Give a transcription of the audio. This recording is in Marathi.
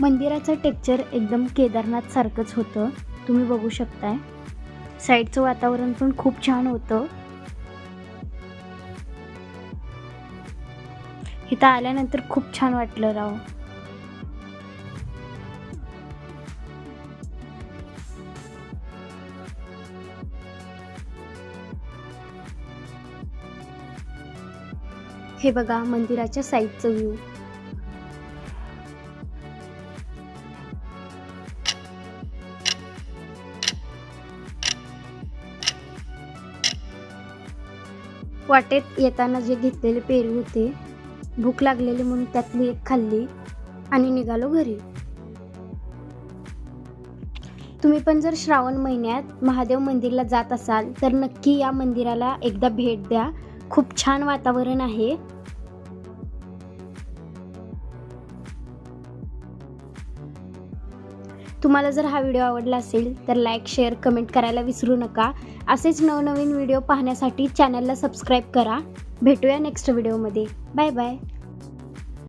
मंदिराचं टेक्चर एकदम केदारनाथ सारखंच होतं. तुम्ही बघू शकताय. साईडचं वातावरण पण खूप छान होतं. इथं आल्यानंतर खूप छान वाटलं राव. हे बघा मंदिराच्या साईडचं व्ह्यू वाटेत येताना जे घेतलेले पेरू होते भूक लागलेली म्हणून त्यातली एक खाल्ली आणि निघालो घरी. तुम्ही पण जर श्रावण महिन्यात महादेव मंदिरला जात असाल तर नक्की या मंदिराला एकदा भेट द्या. खूप छान वातावरण आहे. तुम्हाला जर हा व्हिडिओ आवडला असेल तर लाईक शेअर कमेंट करायला विसरू नका. असेच नवनवीन व्हिडिओ पाहण्यासाठी चॅनलला सबस्क्राईब करा. भेटूया नेक्स्ट व्हिडिओमध्ये बाय बाय